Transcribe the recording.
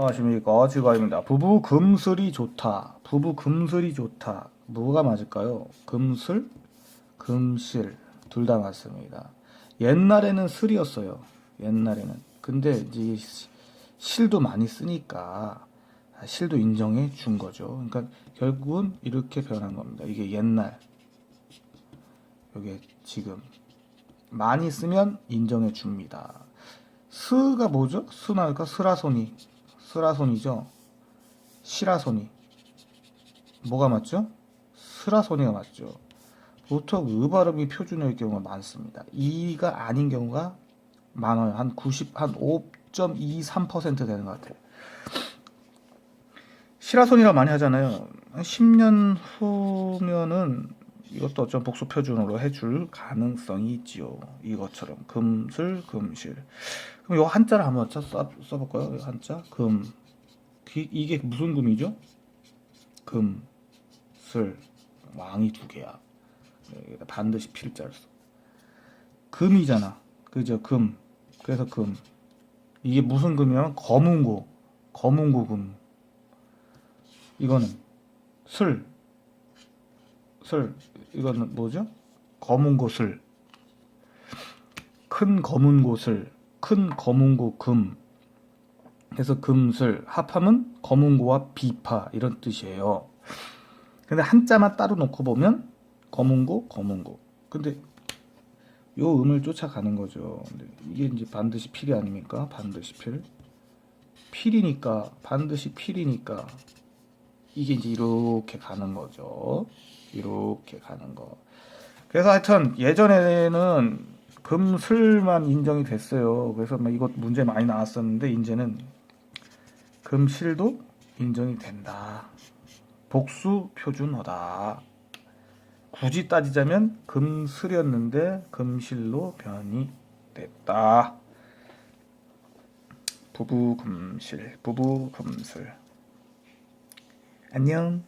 안녕하십니까 지가입니다. 부부 금슬이 좋다. 부부 금슬이 좋다. 뭐가 맞을까요? 금슬, 금실 둘 다 맞습니다. 옛날에는 슬이었어요. 옛날에는. 근데 이제 시- 실도 많이 쓰니까 실도 인정해 준 거죠. 그러니까 결국은 이렇게 변한 겁니다. 이게 옛날. 이게 지금 많이 쓰면 인정해 줍니다. 스가 뭐죠? 스나니까 스라소니. 스라손이죠. 시라손이. 뭐가 맞죠? 스라손이가 맞죠. 보통 의 발음이 표준어일 경우가 많습니다. 이가 아닌 경우가 많아요. 한 90, 한 5.23% 되는 것 같아요. 시라손이라 많이 하잖아요. 한 10년 후면은 이것도 어쩜 복수 표준어로 해줄 가능성이 있지요. 이것처럼 금슬, 금실. 그럼 요 한자를 한번 써, 써, 써볼까요? 요 한자 금 기- 이게 무슨 금이죠? 금, 슬, 왕이 두 개야. 여기다 반드시 필자를 써. 금이잖아. 그죠? 금. 그래서 금. 이게 무슨 금이냐면 검은고, 검은고 금. 이거는 슬, 슬. 이거는 뭐죠? 검은 고 슬. 큰 검은 고 슬. 큰 검은 고 금. 그래서 금슬 합하면 검은 고와 비파 이런 뜻이에요. 근데 한자만 따로 놓고 보면 검은 고 검은 고. 근데 요 음을 쫓아가는 거죠. 이게 이제 반드시 필이 아닙니까? 반드시 필. 필이니까 반드시 필이니까 이게 이제 이렇게 가는 거죠. 이렇게 가는 거. 그래서 하여튼 예전에는 금슬만 인정이 됐어요. 그래서 막 이것 문제 많이 나왔었는데 이제는 금실도 인정이 된다. 복수 표준어다. 굳이 따지자면 금슬이었는데 금실로 변이 됐다. 부부 금실, 부부 금슬. 안녕.